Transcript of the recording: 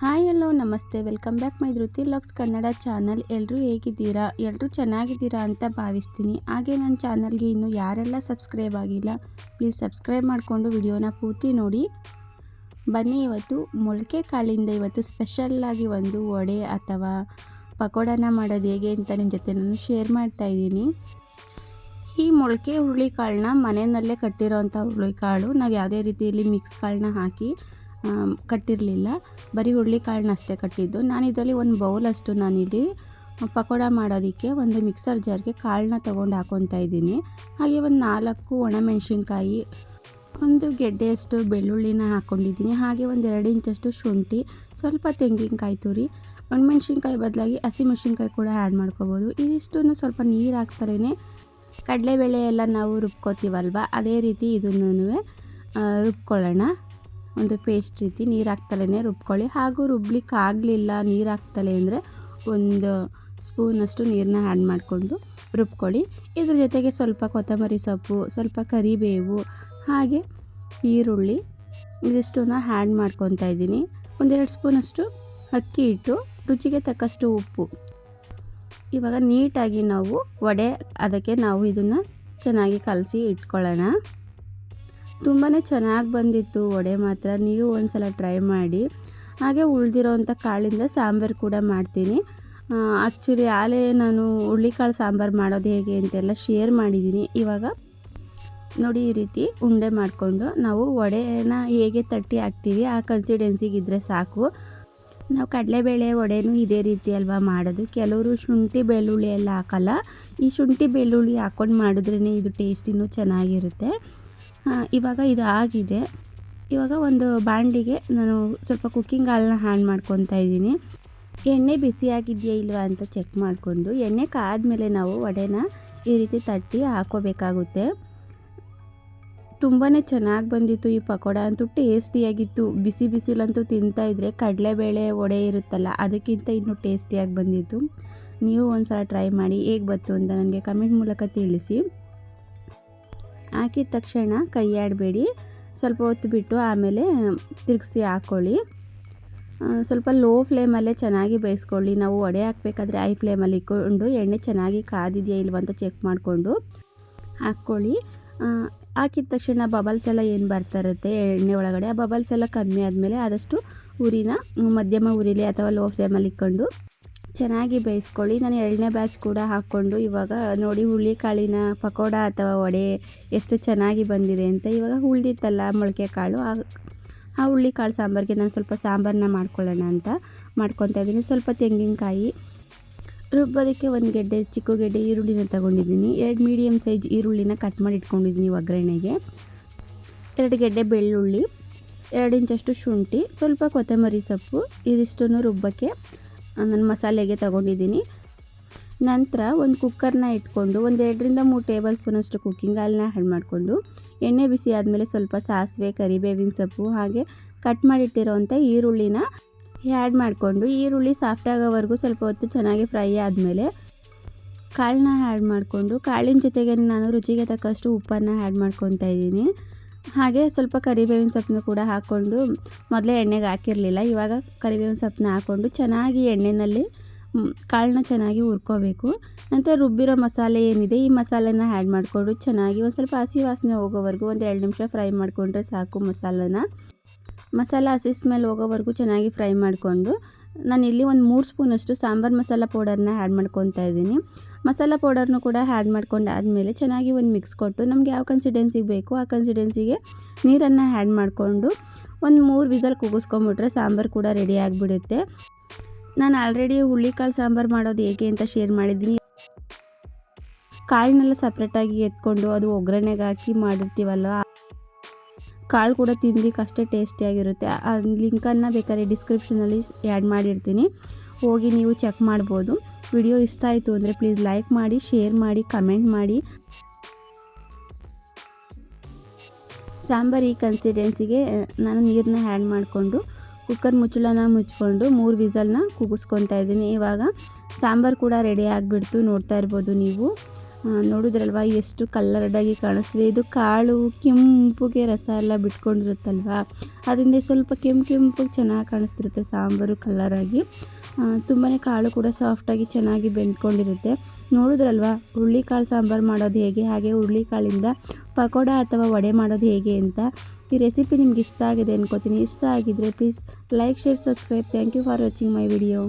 Hi ಎಲ್ಲೋ, ನಮಸ್ತೆ. Welcome back my Dhriti LOX Kannada channel. ಎಲ್ಲರೂ ಹೇಗಿದ್ದೀರಾ? ಎಲ್ಲರೂ ಚೆನ್ನಾಗಿದ್ದೀರಾ ಅಂತ ಭಾವಿಸ್ತೀನಿ. ಹಾಗೆ ನನ್ನ ಚಾನಲ್ಗೆ ಇನ್ನು ಯಾರೆಲ್ಲ ಸಬ್ಸ್ಕ್ರೈಬ್ ಆಗಿಲ್ಲ, ಪ್ಲೀಸ್ ಸಬ್ಸ್ಕ್ರೈಬ್ ಮಾಡಿಕೊಂಡು ವಿಡಿಯೋನ ಪೂರ್ತಿ ನೋಡಿ. ಬನ್ನಿ, ಇವತ್ತು ಮೊಳಕೆ ಕಾಳಿಂದ ಇವತ್ತು ಸ್ಪೆಷಲ್ಲಾಗಿ ಒಂದು ವಡೆ ಅಥವಾ ಪಕೋಡನ ಮಾಡೋದು ಹೇಗೆ ಅಂತ ನಿಮ್ಮ ಜೊತೆ ನಾನು ಶೇರ್ ಮಾಡ್ತಾ ಇದ್ದೀನಿ. ಈ ಮೊಳಕೆ ಹುರುಳಿಕಾಳನ್ನ ಮನೆಯಲ್ಲೇ ಕಟ್ಟಿರೋವಂಥ ಹುರುಳಿಕಾಳು, ನಾವು ಯಾವುದೇ ರೀತಿಯಲ್ಲಿ ಮಿಕ್ಸ್ ಕಾಳನ್ನ ಹಾಕಿ ಕಟ್ಟಿರಲಿಲ್ಲ. ಬರೀ ಹುರುಳಿಕಾಳನ್ನ ಅಷ್ಟೇ ಕಟ್ಟಿದ್ದು. ನಾನು ಇದರಲ್ಲಿ ಒಂದು ಬೌಲಷ್ಟು ನಾನಿಲ್ಲಿ ಪಕೋಡ ಮಾಡೋದಕ್ಕೆ ಒಂದು ಮಿಕ್ಸರ್ ಜಾರ್ಗೆ ಕಾಳನ್ನ ತೊಗೊಂಡು ಹಾಕೊತಾ ಇದ್ದೀನಿ. ಹಾಗೆ ಒಂದು ನಾಲ್ಕು ಒಣಮೆಣಸಿನ್ಕಾಯಿ, ಒಂದು ಗೆಡ್ಡೆಯಷ್ಟು ಬೆಳ್ಳುಳ್ಳಿನ ಹಾಕ್ಕೊಂಡಿದ್ದೀನಿ ಹಾಗೆ ಒಂದು ಎರಡು ಇಂಚಷ್ಟು ಶುಂಠಿ, ಸ್ವಲ್ಪ ತೆಂಗಿನಕಾಯಿ ತುರಿ, ಒಣಮೆಣ್ಸಿನ್ಕಾಯಿ ಬದಲಾಗಿ ಹಸಿಮೆಣ್ಸಿನ್ಕಾಯಿ ಕೂಡ ಆ್ಯಡ್ ಮಾಡ್ಕೋಬೋದು. ಇದಿಷ್ಟನ್ನು ಸ್ವಲ್ಪ ನೀರು ಹಾಕ್ತಾರೇ ಕಡಲೆಬೇಳೆ ಎಲ್ಲ ನಾವು ರುಬ್ಕೋತೀವಲ್ವ? ಅದೇ ರೀತಿ ಇದನ್ನು ರುಬ್ಕೊಳ್ಳೋಣ. ಒಂದು ಪೇಸ್ಟ್ ರೀತಿ ನೀರು ಹಾಕ್ತಲೇ ರುಬ್ಕೊಳ್ಳಿ. ಹಾಗೂ ರುಬ್ಲಿಕ್ಕೆ ಆಗಲಿಲ್ಲ ನೀರು ಹಾಕ್ತಲೇ ಅಂದರೆ ಒಂದು ಸ್ಪೂನಷ್ಟು ನೀರನ್ನ ಆ್ಯಡ್ ಮಾಡಿಕೊಂಡು ರುಬ್ಕೊಳ್ಳಿ. ಇದ್ರ ಜೊತೆಗೆ ಸ್ವಲ್ಪ ಕೊತ್ತಂಬರಿ ಸೊಪ್ಪು, ಸ್ವಲ್ಪ ಕರಿಬೇವು, ಹಾಗೆ ಈರುಳ್ಳಿ ಇದಿಷ್ಟನ್ನ ಆ್ಯಡ್ ಮಾಡ್ಕೊತಾ ಇದ್ದೀನಿ. ಒಂದೆರಡು ಸ್ಪೂನಷ್ಟು ಅಕ್ಕಿ ಹಿಟ್ಟು, ರುಚಿಗೆ ತಕ್ಕಷ್ಟು ಉಪ್ಪು. ಇವಾಗ ನೀಟಾಗಿ ನಾವು ವಡೆ, ಅದಕ್ಕೆ ನಾವು ಇದನ್ನು ಚೆನ್ನಾಗಿ ಕಲಸಿ ಇಟ್ಕೊಳ್ಳೋಣ. ತುಂಬಾ ಚೆನ್ನಾಗಿ ಬಂದಿತ್ತು ವಡೆ ಮಾತ್ರ. ನೀವು ಒಂದು ಸಲ ಟ್ರೈ ಮಾಡಿ. ಹಾಗೆ ಉಳಿದಿರೋವಂಥ ಕಾಳಿಂದ ಸಾಂಬಾರು ಕೂಡ ಮಾಡ್ತೀನಿ. ಆ್ಯಕ್ಚುಲಿ ಆಲೇ ನಾನು ಹುರುಳಿಕಾಳು ಸಾಂಬಾರು ಮಾಡೋದು ಹೇಗೆ ಅಂತೆಲ್ಲ ಶೇರ್ ಮಾಡಿದ್ದೀನಿ ಇವಾಗ ನೋಡಿ ಈ ರೀತಿ ಉಂಡೆ ಮಾಡಿಕೊಂಡು ನಾವು ವಡೆನ ಹೇಗೆ ತಟ್ಟಿ ಹಾಕ್ತೀವಿ ಆ ಕನ್ಸಿಡೆನ್ಸಿಗೆ ಇದ್ದರೆ ಸಾಕು. ನಾವು ಕಡಲೆಬೇಳೆ ವಡೆನೂ ಇದೇ ರೀತಿ ಅಲ್ವಾ ಮಾಡೋದು. ಕೆಲವರು ಶುಂಠಿ ಬೆಳ್ಳುಳ್ಳಿ ಎಲ್ಲ ಹಾಕಲ್ಲ. ಈ ಶುಂಠಿ ಬೆಳ್ಳುಳ್ಳಿ ಹಾಕ್ಕೊಂಡು ಮಾಡಿದ್ರೇ ಇದು ಟೇಸ್ಟಿನೂ ಚೆನ್ನಾಗಿರುತ್ತೆ. ಇವಾಗ ಇದು ಆಗಿದೆ. ಇವಾಗ ಒಂದು ಬಾಂಡಿಗೆ ನಾನು ಸ್ವಲ್ಪ ಕುಕ್ಕಿಂಗ್ ಆಯಿಲ್ನ ಹ್ಯಾಂಡ್ ಮಾಡ್ಕೊತಾ ಇದ್ದೀನಿ. ಎಣ್ಣೆ ಬಿಸಿಯಾಗಿದೆಯಾ ಇಲ್ವಾ ಅಂತ ಚೆಕ್ ಮಾಡಿಕೊಂಡು, ಎಣ್ಣೆ ಕಾದ್ಮೇಲೆ ನಾವು ವಡೆನ ಈ ರೀತಿ ತಟ್ಟಿ ಹಾಕೋಬೇಕಾಗುತ್ತೆ. ತುಂಬಾ ಚೆನ್ನಾಗಿ ಬಂದಿತ್ತು ಈ ಪಕೋಡ ಅಂತೂ ಟೇಸ್ಟಿಯಾಗಿತ್ತು. ಬಿಸಿ ಬಿಸಿಲಂತೂ ತಿಂತಾ ಇದ್ರೆ ಕಡಲೆಬೇಳೆ ವಡೆ ಇರುತ್ತಲ್ಲ, ಅದಕ್ಕಿಂತ ಇನ್ನೂ ಟೇಸ್ಟಿಯಾಗಿ ಬಂದಿತ್ತು. ನೀವು ಒಂದು ಸಲ ಟ್ರೈ ಮಾಡಿ ಹೇಗೆ ಬಂತು ಅಂತ ನನಗೆ ಕಮೆಂಟ್ ಮೂಲಕ ತಿಳಿಸಿ. ಹಾಕಿದ ತಕ್ಷಣ ಕೈ ಆಡಬೇಡಿ ಸ್ವಲ್ಪ ಹೊತ್ತು ಬಿಟ್ಟು ಆಮೇಲೆ ತಿರುಗಿಸಿ ಹಾಕ್ಕೊಳ್ಳಿ ಸ್ವಲ್ಪ ಲೋ ಫ್ಲೇಮಲ್ಲೇ ಚೆನ್ನಾಗಿ ಬೇಯಿಸ್ಕೊಳ್ಳಿ. ನಾವು ಒಡೆ ಹಾಕಬೇಕಾದ್ರೆ ಹೈ ಫ್ಲೇಮಲ್ಲಿ ಇಟ್ಕೊಂಡು ಎಣ್ಣೆ ಚೆನ್ನಾಗಿ ಕಾದಿದೆಯಾ ಇಲ್ವ ಅಂತ ಚೆಕ್ ಮಾಡಿಕೊಂಡು ಹಾಕ್ಕೊಳ್ಳಿ ಹಾಕಿದ ತಕ್ಷಣ ಬಬಲ್ಸ್ ಎಲ್ಲ ಏನು ಬರ್ತಾ ಇರುತ್ತೆ ಎಣ್ಣೆ ಒಳಗಡೆ? ಆ ಬಬಲ್ಸ್ ಎಲ್ಲ ಕಮ್ಮಿ ಆದಮೇಲೆ ಆದಷ್ಟು ಉರಿನ, ಮಧ್ಯಮ ಉರಿಲಿ ಅಥವಾ ಲೋ ಫ್ಲೇಮಲ್ಲಿ ಇಟ್ಕೊಂಡು ಚೆನ್ನಾಗಿ ಬೇಯಿಸ್ಕೊಳ್ಳಿ. ನಾನು ಎರಡನೇ ಬ್ಯಾಚ್ ಕೂಡ ಹಾಕ್ಕೊಂಡು ಇವಾಗ ನೋಡಿ ಹುರುಳಿಕಾಳಿನ ಪಕೋಡ ಅಥವಾ ವಡೆ ಎಷ್ಟು ಚೆನ್ನಾಗಿ ಬಂದಿದೆ ಅಂತ. ಇವಾಗ ಉಳ್ದಿತ್ತಲ್ಲ ಮೊಳಕೆ ಕಾಳು. ಆ ಆ ಹುರುಳಿಕಾಳು ಸಾಂಬಾರಿಗೆ ನಾನು ಸ್ವಲ್ಪ ಸಾಂಬಾರನ್ನ ಮಾಡ್ಕೊಳ್ಳೋಣ ಅಂತ ಮಾಡ್ಕೊತಾ ಇದ್ದೀನಿ. ಸ್ವಲ್ಪ ತೆಂಗಿನಕಾಯಿ, ರುಬ್ಬೋದಕ್ಕೆ ಒಂದು ಗೆಡ್ಡೆ, ಚಿಕ್ಕ ಗೆಡ್ಡೆ ಈರುಳ್ಳಿನ ತಗೊಂಡಿದ್ದೀನಿ. ಎರಡು ಮೀಡಿಯಮ್ ಸೈಜ್ ಈರುಳ್ಳಿನ ಕಟ್ ಮಾಡಿ ಇಟ್ಕೊಂಡಿದ್ದೀನಿ ಒಗ್ಗರಣೆಗೆ. ಎರಡು ಗೆಡ್ಡೆ ಬೆಳ್ಳುಳ್ಳಿ, ಎರಡು ಇಂಚಷ್ಟು ಶುಂಠಿ, ಸ್ವಲ್ಪ ಕೊತ್ತಂಬರಿ ಸೊಪ್ಪು, ಇದಿಷ್ಟನ್ನು ರುಬ್ಬಕ್ಕೆ ನಾನು ಮಸಾಲೆಗೆ ತಗೊಂಡಿದ್ದೀನಿ. ನಂತರ ಒಂದು ಕುಕ್ಕರ್ನ ಇಟ್ಕೊಂಡು ಒಂದು ಎರಡರಿಂದ ಮೂರು ಟೇಬಲ್ ಸ್ಪೂನಷ್ಟು ಕುಕ್ಕಿಂಗ್ ಆಯಿಲ್ನ ಆ್ಯಡ್ ಮಾಡಿಕೊಂಡು ಎಣ್ಣೆ ಬಿಸಿ ಆದಮೇಲೆ ಸ್ವಲ್ಪ ಸಾಸಿವೆ, ಕರಿಬೇವಿನ ಸೊಪ್ಪು ಹಾಗೆ ಕಟ್ ಮಾಡಿಟ್ಟಿರೋವಂಥ ಈರುಳ್ಳಿನ ಆ್ಯಡ್ ಮಾಡಿಕೊಂಡು ಈರುಳ್ಳಿ ಸಾಫ್ಟ್ ಆಗೋವರೆಗೂ ಸ್ವಲ್ಪ ಹೊತ್ತು ಚೆನ್ನಾಗಿ ಫ್ರೈ ಆದಮೇಲೆ ಕಾಳನ್ನ ಆ್ಯಡ್ ಮಾಡಿಕೊಂಡು ಕಾಳಿನ ಜೊತೆಗೆ ನಾನು ರುಚಿಗೆ ತಕ್ಕಷ್ಟು ಉಪ್ಪನ್ನು ಆ್ಯಡ್ ಮಾಡ್ಕೊತಾ ಇದ್ದೀನಿ. ಹಾಗೆ ಸ್ವಲ್ಪ ಕರಿಬೇವಿನ ಸೊಪ್ಪನ್ನು ಕೂಡ ಹಾಕ್ಕೊಂಡು ಮೊದಲೇ ಎಣ್ಣೆಗೆ ಹಾಕಿರಲಿಲ್ಲ, ಇವಾಗ ಕರಿಬೇವಿನ ಸೊಪ್ಪನ್ನ ಹಾಕ್ಕೊಂಡು ಚೆನ್ನಾಗಿ ಎಣ್ಣೆಯಲ್ಲಿ ಕಾಳನ್ನ ಚೆನ್ನಾಗಿ ಹುರ್ಕೋಬೇಕು. ನಂತರ ರುಬ್ಬಿರೋ ಮಸಾಲೆ ಏನಿದೆ, ಈ ಮಸಾಲೆನ ಆ್ಯಡ್ ಮಾಡಿಕೊಂಡು ಚೆನ್ನಾಗಿ ಒಂದು ಸ್ವಲ್ಪ ಹಸಿ ವಾಸನೆ ಹೋಗೋವರೆಗೂ ಒಂದು ಎರಡು ನಿಮಿಷ ಫ್ರೈ ಮಾಡಿಕೊಂಡ್ರೆ ಸಾಕು ಮಸಾಲೆನ. ಮಸಾಲ ಹಸಿ ಸ್ಮೆಲ್ ಹೋಗೋವರೆಗೂ ಚೆನ್ನಾಗಿ ಫ್ರೈ ಮಾಡಿಕೊಂಡು ನಾನು ಇಲ್ಲಿ ಒಂದು ಮೂರು ಸ್ಪೂನಷ್ಟು ಸಾಂಬಾರು ಮಸಾಲ ಪೌಡರ್ನ ಆ್ಯಡ್ ಮಾಡ್ಕೊತಾ ಇದ್ದೀನಿ. ಮಸಾಲ ಪೌಡರ್ನು ಕೂಡ ಆ್ಯಡ್ ಮಾಡ್ಕೊಂಡು ಆದಮೇಲೆ ಚೆನ್ನಾಗಿ ಒಂದು ಮಿಕ್ಸ್ ಕೊಟ್ಟು ನಮಗೆ ಯಾವ ಕನ್ಸಿಡೆನ್ಸಿಗೆ ಬೇಕು ಆ ಕನ್ಸಿಡೆನ್ಸಿಗೆ ನೀರನ್ನು ಆ್ಯಡ್ ಮಾಡಿಕೊಂಡು ಒಂದು ಮೂರು ವಿಸಲ್ ಕೂಗಿಸ್ಕೊಂಬಿಟ್ರೆ ಸಾಂಬಾರು ಕೂಡ ರೆಡಿ ಆಗಿಬಿಡುತ್ತೆ. ನಾನು ಆಲ್ರೆಡಿ ಹುಳ್ಳಿಕಾಳು ಸಾಂಬಾರು ಮಾಡೋದು ಹೇಗೆ ಅಂತ ಶೇರ್ ಮಾಡಿದ್ದೀನಿ. ಕಾಳನ್ನೆಲ್ಲ ಸಪ್ರೇಟಾಗಿ ಎತ್ಕೊಂಡು ಅದು ಒಗ್ಗರಣೆಗೆ ಹಾಕಿ ಮಾಡಿರ್ತೀವಲ್ವ ಕಾಳು ಕೂಡ ತಿಂದಿಕ್ಕೆ ಅಷ್ಟೇ ಟೇಸ್ಟಿಯಾಗಿರುತ್ತೆ ಆ ಲಿಂಕನ್ನು ಬೇಕಾದ್ರೆ ಡಿಸ್ಕ್ರಿಪ್ಷನಲ್ಲಿ ಆ್ಯಡ್ ಮಾಡಿರ್ತೀನಿ. ಹೋಗಿ ನೀವು ಚೆಕ್ ಮಾಡ್ಬೋದು. ವಿಡಿಯೋ ಇಷ್ಟ ಆಯಿತು ಅಂದರೆ ಪ್ಲೀಸ್ ಲೈಕ್ ಮಾಡಿ ಶೇರ್ ಮಾಡಿ ಕಮೆಂಟ್ ಮಾಡಿ. ಸಾಂಬಾರು ಈ ಕನ್ಸಿಡೆನ್ಸಿಗೆ ನಾನು ನೀರನ್ನ ಆ್ಯಡ್ ಮಾಡಿಕೊಂಡು ಕುಕ್ಕರ್ ಮುಚ್ಚಳನ ಮುಚ್ಕೊಂಡು, ಮೂರು ವಿಸಲ್ನ ಕೂಗಿಸ್ಕೊತಾ ಇದ್ದೀನಿ. ಇವಾಗ ಸಾಂಬಾರು ಕೂಡ ರೆಡಿ ಆಗಿಬಿಡ್ತು ನೋಡ್ತಾ ಇರ್ಬೋದು ನೀವು. ನೋಡಿದ್ರಲ್ವ, ಎಷ್ಟು ಕಲ್ಲರ್ಡಾಗಿ ಕಾಣಿಸ್ತಿದೆ. ಇದು ಕಾಳು, ಕೆಂಪುಗೆ ರಸ ಎಲ್ಲ ಬಿಟ್ಕೊಂಡಿರುತ್ತಲ್ವ? ಅದರಿಂದ ಸ್ವಲ್ಪ ಕೆಂಪು ಕೆಂಪು ಚೆನ್ನಾಗಿ ಕಾಣಿಸ್ತಿರುತ್ತೆ ಸಾಂಬಾರು ಕಲ್ಲರಾಗಿ ತುಂಬಾ ಕಾಳು ಕೂಡ ಸಾಫ್ಟಾಗಿ ಚೆನ್ನಾಗಿ ಬೆಂದ್ಕೊಂಡಿರುತ್ತೆ. ನೋಡಿದ್ರಲ್ವ, ಹುರುಳಿಕಾಳು ಸಾಂಬಾರು ಮಾಡೋದು ಹೇಗೆ? ಹಾಗೆ ಹುರುಳಿಕಾಳಿಂದ ಪಕೋಡ ಅಥವಾ ವಡೆ ಮಾಡೋದು ಹೇಗೆ ಅಂತ. ಈ ರೆಸಿಪಿ ನಿಮ್ಗೆ ಇಷ್ಟ ಆಗಿದೆ ಅನ್ಕೋತೀನಿ. ಇಷ್ಟ ಆಗಿದ್ರೆ please like share subscribe thank you for watching my video